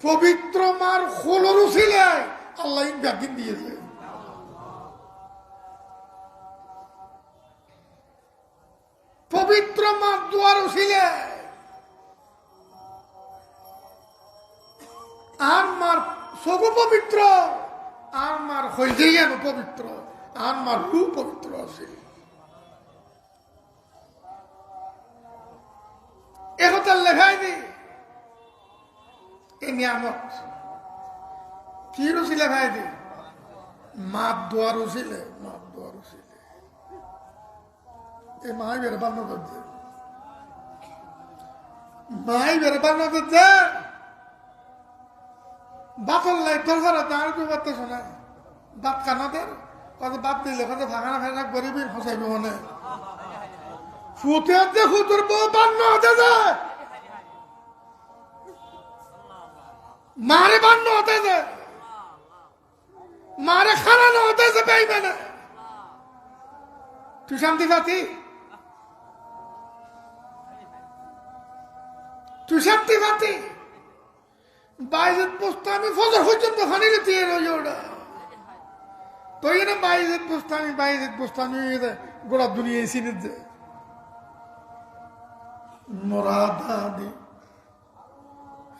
পবিত্র মার খোলর ছিল আল্লাহ ব্যাগিন দিয়েছে। পবিত্র মার দুয়ার ছিল আর মার সগু পবিত্র, আর মার হইতেই পবিত্র, আর মার রু পবিত্র আছে। একথা লেখাই দি নিয়ামত। কি রুচি লেখাই দি মাপ দোয়া রুচিলে মাপ দোয়া রুচিলে এই মাই বেড়ে বান্ন করছে মাই বান্ন করছে বাপের লাই তোর ঘরে তার তো করতে শোনা বাপ কানাদের কত বাপ দিলে কত ভাঙা ফেরা গরিবের ফসাইব মনে ফুটে হচ্ছে ফুতুর বউ বান্ন হতে যায় মারে বান্ন হতে যায় মারে খারানো হতে যে পাইবে না তুই শান্তি পাতি? তুই শান্তি পাতি? বাইজের পোস্তামি ফজর পর্যন্ত খানি দিয়ে রয়ে ওটা। তো এনে বাইজের পোস্তামি বাইজের পোস্তামি গোড়া দুনিয়া চিনে যে মুরাদাদি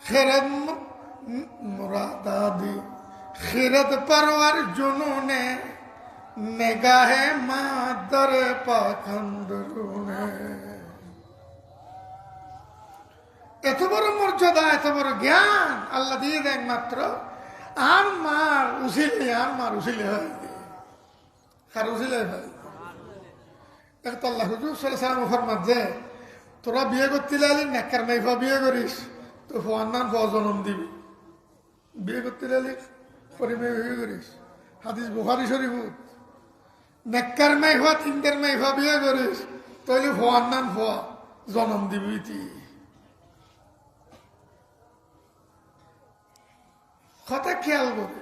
খেরত মুরাদাদি খেরত পরওয়ার জুনুনে, নেগাহে মাদর পাখন্দরুনে এত বড় মর্যাদা, এত বড় জ্ঞান আল্লাহ দিয়ে দেন মাত্র। আর মার উসিলে, আর মার উসিলে হয় কার উসিলে হয়? একটা আল্লাহ হুজুর সাল্লাম ফরমাত যে, তোরা বিয়ে করতে লাগলি নেকার মেঘা বিয়ে করিস, তো ফোয়ার নাম ফোয়া জন্ম দিবি। বিয়ে করতে লাগলি পরিমেয় বিয়ে করিস হাদিস বুহারি শরীফুত নেকার মেঘা তিনটার মেঘা বিয়ে করিস তাহলে ফোয়ার নাম ফোয়া জনম দিবি কথা খেয়াল করে।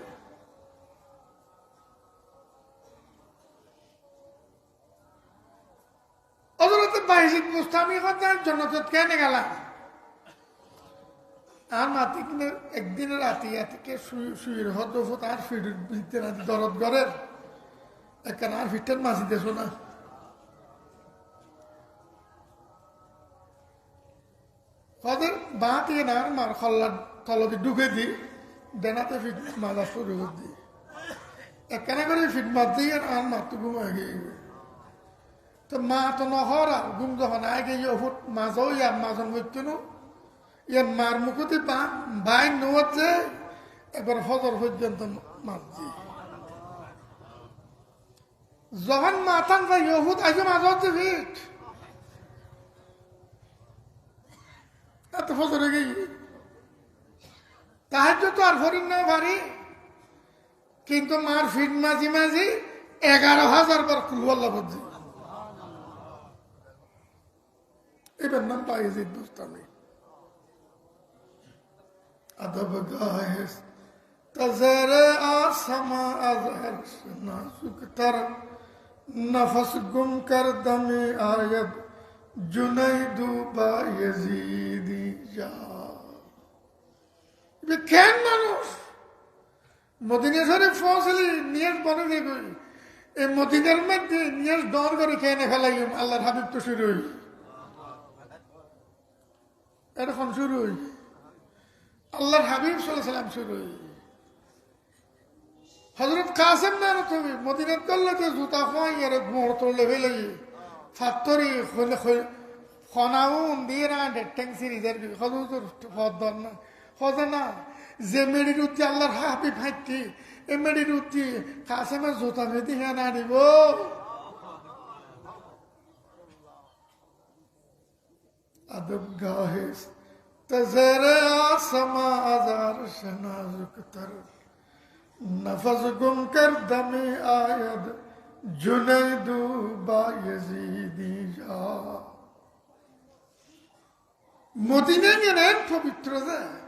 অদরতে বাইশিক মুস্তামি কথা জনত কেনে গেলাম? আর মাতি কিনে একদিনের রাতি এতিকে শুয়ের হদ তার ফির ভিতরে রাতি দরদ গড়ের একখান আর ফিটের মাছি দেশো না। কদের বাঁ দিয়ে না মার খল্লার তলতে ঢুকে দিই দেনাতে ফিট মাজা শুরু করে দিই একখানে করে ফিট মার দিই আর আর মারতে ঘুমায় গিয়ে তো মা তো নহর আর ঘুম যখন আগে ফুট মাঝও ইয়ার মাঝন হইতে নো ইয়ার মার মুখতে ভাই নোয়াচ্ছে, এবার হজর পর্যন্ত মারছি। যখন মাথান যাই ইহুদ আগে মাঝ হচ্ছে ফিট এত ফজরে গিয়ে। তাহার তো আর ফরিন না পারি কিন্তু মার ফিট মাঝি মাঝি এগারো হাজার বার কুলওয়াল্লা বুঝছি এবার নাম পাইজিদ বুস্তামি আদব গাহেস তজর আসমা আজহর নাসুক তর। নফস গুম কর দমে আয়দ জুনাইদু বা ইয়াজিদি যা। কেন মানুষ? মদিনা শরীফ নিয়ত বনে দেবে এই মধ্যে দর করে খেয়ে ফেলাই আল্লাহর হাবিব তো শুরু এরকম শুরু হই আল্লাহর হাবিব সাল্লাম শুরুই হজরত কাসেম না তুমি মদিনের করলে তো জুতা খোয়াই আর মোহর তোর ফেলে লাগি ফাত্তরি খনাউন দিয়ে না ডেটেং সিরিজের হজর তোর না হজে না, যে মেডির উত্তি আল্লাহর হাবি ফাইটি এ মেডির উত্তি কাসেমের জুতা মেদি হ্যাঁ না দিব। আদম গাহেস তজের آسما ازار شنازک تر نفس گم کر دمی آید جنیدو با یزیدی جا মদিনা গেলেন পবিত্র যায়